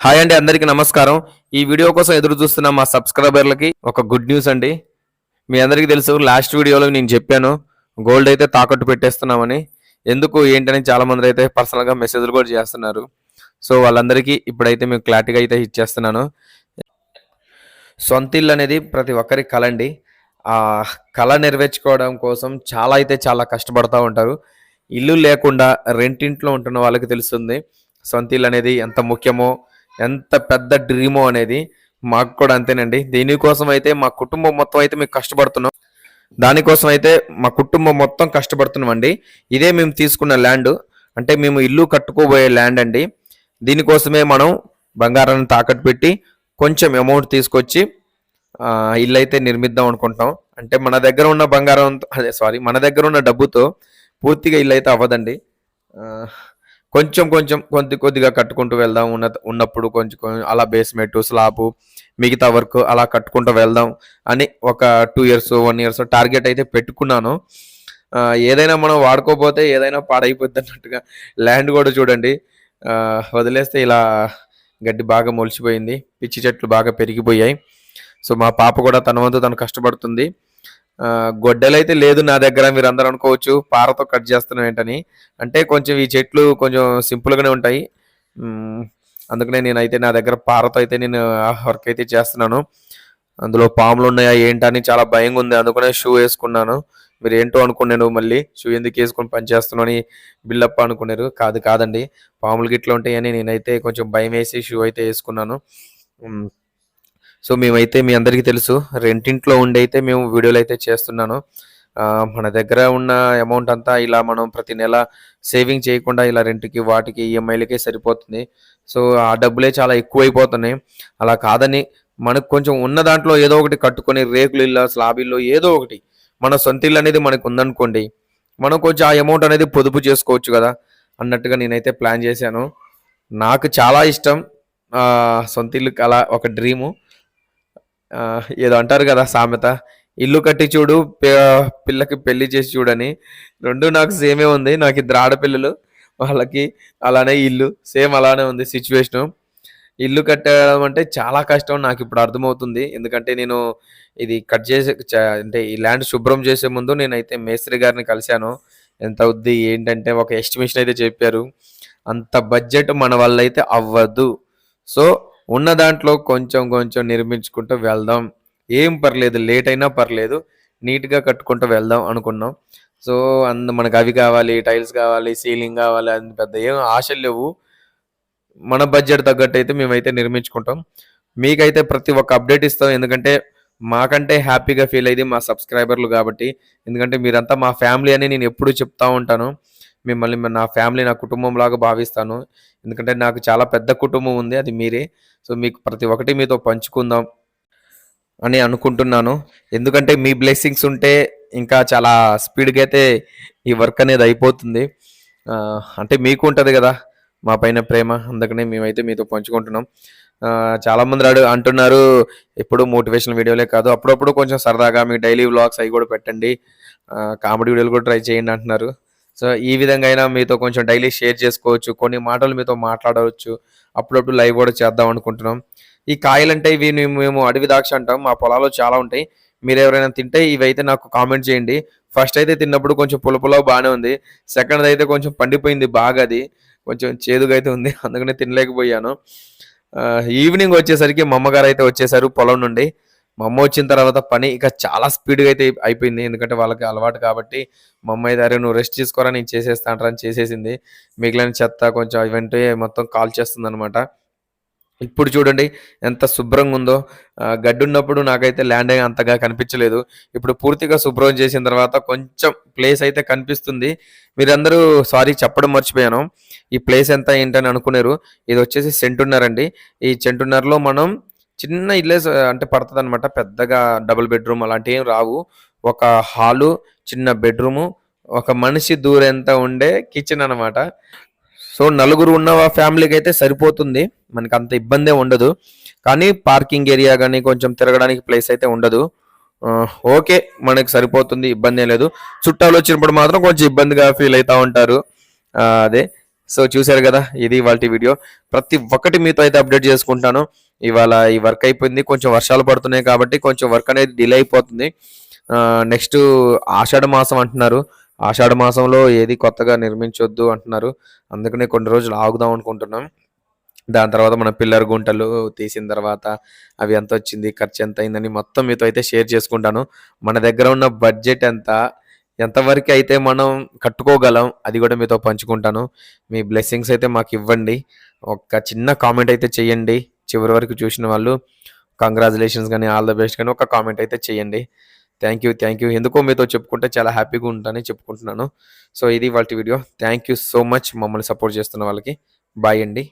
Hi అండి అందరికీ నమస్కారం. ఈ వీడియో కోసం ఎదురు చూస్తున్న మా సబ్స్క్రైబర్లకి ఒక గుడ్ న్యూస్ అండి. మీ అందరికీ తెలుసు లాస్ట్ వీడియోలో నేను చెప్పాను గోల్డ్ అయితే తాకట్టు పెట్టేస్తున్నామని. ఎందుకు ఏంటని చాలా మంది అయితే పర్సనల్గా మెసేజ్లు కూడా చేస్తున్నారు. సో వాళ్ళందరికీ ఇప్పుడైతే మేము క్లారిటీగా అయితే ఇచ్చేస్తున్నాను సొంత ఇల్లు అనేది ప్రతి ఒక్కరి కళ అండి. ఆ కళ నెరవేర్చుకోవడం కోసం చాలా అయితే చాలా కష్టపడుతూ ఉంటారు. ఇల్లు లేకుండా రెంటింట్లో ఉంటున్న వాళ్ళకి తెలుస్తుంది సొంత ఇల్లు అనేది ఎంత ముఖ్యమో ఎంత పెద్ద డ్రీమో అనేది మాకు కూడా అంతేనండి. దీనికోసం అయితే మా కుటుంబం మొత్తం అయితే మేము కష్టపడుతున్నాం. దానికోసం అయితే మా కుటుంబం మొత్తం కష్టపడుతున్నాం అండి. ఇదే మేము తీసుకున్న ల్యాండ్ అంటే మేము ఇల్లు కట్టుకోబోయే ల్యాండ్ అండి. దీనికోసమే మనం బంగారాన్ని తాకట్టు పెట్టి కొంచెం అమౌంట్ తీసుకొచ్చి ఇల్లు అయితే నిర్మిద్దాం అనుకుంటాం అంటే మన దగ్గర ఉన్న బంగారం అదే సారీ మన దగ్గర ఉన్న డబ్బుతో పూర్తిగా ఇల్లు అయితే అవ్వదండి. కొంచెం కొంచెం కొద్ది కొద్దిగా కట్టుకుంటూ వెళ్దాం ఉన్న ఉన్నప్పుడు కొంచెం అలా బేస్మెంట్ స్లాబ్ మిగతా వర్క్ అలా కట్టుకుంటూ వెళ్దాం అని ఒక two years one years target అయితే పెట్టుకున్నాను. ఏదైనా మనం వాడుకోపోతే ఏదైనా పాడైపోద్ది అన్నట్టుగా ల్యాండ్ కూడా చూడండి. వదిలేస్తే ఇలా గడ్డి బాగా మొలిచిపోయింది. పిచ్చి చెట్లు బాగా పెరిగిపోయాయి. సో మా పాప కూడా తన వంతు తను కష్టపడుతుంది. గొడ్డలైతే లేదు నా దగ్గర మీరు అందరూ అనుకోవచ్చు. పారతో కట్ చేస్తున్నాం ఏంటని. అంటే కొంచెం ఈ చెట్లు కొంచెం సింపుల్గానే ఉంటాయి. అందుకనే నేనైతే నా దగ్గర పారతో అయితే నేను వర్క్ అయితే చేస్తున్నాను. అందులో పాములు ఉన్నాయా ఏంటని చాలా భయంగా ఉంది. అందుకనే షూ వేసుకున్నాను. మీరు ఏంటో అనుకున్నాను మళ్ళీ. షూ ఎందుకు వేసుకొని పనిచేస్తున్నాను అని బిల్లప్ప అనుకున్నారు. కాదు కాదండి. పాములు గిట్లు ఉంటాయని నేనైతే కొంచెం భయం వేసి షూ అయితే వేసుకున్నాను. సో మేమైతే మీ అందరికీ తెలుసు రెంటింట్లో ఉండి అయితే మేము వీడియోలు అయితే చేస్తున్నాను. మన దగ్గర ఉన్న అమౌంట్ అంతా ఇలా మనం ప్రతి నెల సేవింగ్ చేయకుండా ఇలా రెంట్కి వాటికి ఈఎంఐలకే సరిపోతుంది. సో ఆ డబ్బులే చాలా ఎక్కువ అయిపోతున్నాయి అలా కాదని మనకు కొంచెం ఉన్న దాంట్లో ఏదో ఒకటి కట్టుకొని రేకులు ఇల్లు స్లాబ్ ఇల్లు ఏదో ఒకటి మన సొంత ఇల్లు అనేది మనకు ఉందనుకోండి మనం కొంచెం ఆ అమౌంట్ అనేది పొదుపు చేసుకోవచ్చు కదా అన్నట్టుగా నేనైతే ప్లాన్ చేశాను. నాకు చాలా ఇష్టం సొంత ఇల్లు అలా ఒక డ్రీము ఏదో అంటారు కదా సామెత? ఇల్లు కట్టి చూడు పిల్లకి పెళ్ళి చేసి చూడని. రెండు నాకు సేమే ఉంది. నాకు ఇద్దరు ఆడపిల్లలు. వాళ్ళకి అలానే ఇల్లు. సేమ్ అలానే ఉంది సిచ్యువేషన్. ఇల్లు కట్టడం అంటే చాలా కష్టం. నాకు ఇప్పుడు అర్థమవుతుంది. ఎందుకంటే నేను ఇది కట్ చేసే చ- అంటే ఈ ల్యాండ్ శుభ్రం చేసే ముందు నేనైతే మేస్త్రి గారిని కలిశాను. ఎంత అవుద్ది ఏంటంటే ఒక ఎస్టిమేషన్ అయితే చెప్పారు. అంత బడ్జెట్ మన వల్ల అయితే అవ్వదు సో ఉన్న దాంట్లో కొంచెం కొంచెం నిర్మించుకుంటూ వెళ్దాం. ఏం పర్లేదు లేట్ అయినా పర్లేదు నీట్గా కట్టుకుంటూ వెళ్దాం అనుకున్నాం. సో అందు మనకు అవి కావాలి టైల్స్ కావాలి సీలింగ్ కావాలి అని పెద్ద ఏం ఆశలు లేవు. మన బడ్జెట్ తగ్గట్టు అయితే మేమైతే నిర్మించుకుంటాం. మీకైతే ప్రతి ఒక్క అప్డేట్ ఇస్తాం. ఎందుకంటే మాకంటే హ్యాపీగా ఫీల్ అయ్యేది మా సబ్స్క్రైబర్లు కాబట్టి. ఎందుకంటే మీరంతా మా ఫ్యామిలీ అని నేను ఎప్పుడూ చెప్తా ఉంటాను. మిమ్మల్ని నా ఫ్యామిలీ నా కుటుంబంలాగా భావిస్తాను. ఎందుకంటే నాకు చాలా పెద్ద కుటుంబం ఉంది అది మీరే. సో మీకు ప్రతి ఒక్కటి మీతో పంచుకుందాం అని అనుకుంటున్నాను. ఎందుకంటే మీ బ్లెస్సింగ్స్ ఉంటే ఇంకా చాలా స్పీడ్గా అయితే ఈ వర్క్ అనేది అయిపోతుంది. అంటే మీకు ఉంటుంది కదా మా పైన ప్రేమ. అందుకనే మేమైతే మీతో పంచుకుంటున్నాం. చాలామంది అడు అంటున్నారు ఎప్పుడు మోటివేషనల్ వీడియోలే కాదు. అప్పుడప్పుడు కొంచెం సరదాగా మీ డైలీ వ్లాగ్స్ అవి కూడా పెట్టండి. కామెడీ వీడియోలు కూడా ట్రై చేయండి అంటున్నారు. సో ఈ విధంగా అయినా మీతో కొంచెం డైలీ షేర్ చేసుకోవచ్చు కొన్ని మాటలు మీతో మాట్లాడవచ్చు అప్పుడప్పుడు లైవ్ కూడా చేద్దాం అనుకుంటున్నాం. ఈ కాయలు అంటే ఇవి మేము అడవి ద్రాక్ష అంటాం మా పొలాల్లో చాలా ఉంటాయి. మీరు ఎవరైనా తింటే ఇవి అయితే నాకు కామెంట్ చేయండి. ఫస్ట్ అయితే తిన్నప్పుడు కొంచెం పులపులో బాగానే ఉంది. సెకండ్ అయితే కొంచెం పండిపోయింది బాగా అది. కొంచెం చేదుగా అయితే ఉంది అందుకనే తినలేకపోయాను. ఈవినింగ్ వచ్చేసరికి మా అమ్మగారు అయితే వచ్చేసారు పొలం నుండి. మా అమ్మ వచ్చిన తర్వాత పని ఇక చాలా స్పీడ్గా అయితే అయిపోయింది. ఎందుకంటే వాళ్ళకి అలవాటు కాబట్టి మా అమ్మ అయితే అరే నువ్వు రెస్ట్ తీసుకోరా నేను చేసేస్తా అంటారని చేసేసింది. మిగిలిన చెత్త కొంచెం ఇవంటే మొత్తం కాల్ చేస్తుంది అనమాట ఇప్పుడు చూడండి ఎంత శుభ్రంగా ఉందో. గడ్డి ఉన్నప్పుడు నాకైతే ల్యాండ్ అంతగా కనిపించలేదు. ఇప్పుడు పూర్తిగా శుభ్రం చేసిన తర్వాత కొంచెం ప్లేస్ అయితే కనిపిస్తుంది. మీరందరూ సారీ చెప్పడం మర్చిపోయాను. ఈ ప్లేస్ ఎంత ఏంటని అనుకున్నారు ఇది వచ్చేసి సెంటున్నర్ అండి. ఈ సెంటున్నర్లో మనం చిన్న ఇల్లే అంటే పడుతుంది అనమాట పెద్దగా డబుల్ బెడ్రూమ్ అలాంటివి ఏం రావు. ఒక హాలు చిన్న బెడ్రూము ఒక మనిషి దూరెంత ఉండే కిచెన్ అనమాట సో నలుగురు ఉన్న ఫ్యామిలీకి అయితే సరిపోతుంది. మనకి అంత ఇబ్బందే ఉండదు. కానీ పార్కింగ్ ఏరియా కానీ కొంచెం తిరగడానికి ప్లేస్ అయితే ఉండదు. ఓకే మనకి సరిపోతుంది. ఇబ్బంది లేదు. చుట్టాలు వచ్చినప్పుడు మాత్రం కొంచెం ఇబ్బందిగా ఫీల్ అవుతూ ఉంటారు. అదే. సో చూశారు కదా ఇది ఇవాళ వీడియో. ప్రతి ఒక్కటి మీతో అయితే అప్డేట్ చేసుకుంటాను ఇవాళ ఈ వర్క్ అయిపోయింది కొంచెం వర్షాలు పడుతున్నాయి కాబట్టి కొంచెం వర్క్ అనేది డిలే అయిపోతుంది. నెక్స్ట్ ఆషాఢ మాసం అంటున్నారు. ఆషాఢ మాసంలో ఏది కొత్తగా నిర్మించొద్దు అంటున్నారు. అందుకనే కొన్ని రోజులు ఆగుదాం అనుకుంటున్నాం. దాని తర్వాత మన పిల్లర్ గుంటలు తీసిన తర్వాత అవి ఎంత వచ్చింది ఖర్చు ఎంత అయిందని మొత్తం మీతో అయితే షేర్ చేసుకుంటాను. మన దగ్గర ఉన్న బడ్జెట్ ఎంత ఎంతవరకు అయితే మనం కట్టుకోగలం అది కూడా మీతో పంచుకుంటాను. మీ బ్లెస్సింగ్స్ అయితే మాకు ఇవ్వండి. ఒక చిన్న కామెంట్ అయితే చేయండి. చివరి వరకు చూసిన వాళ్ళు కంగ్రాచులేషన్స్ కానీ ఆల్ ద బెస్ట్ కానీ ఒక కామెంట్ అయితే చేయండి. థ్యాంక్ యూ థ్యాంక్ యూ ఎందుకో మీతో చెప్పుకుంటే చాలా హ్యాపీగా ఉంటానని చెప్పుకుంటున్నాను. సో ఇది వాళ్ళ video thank you so much మమ్మల్ని సపోర్ట్ చేస్తున్న వాళ్ళకి. బాయ్ అండి.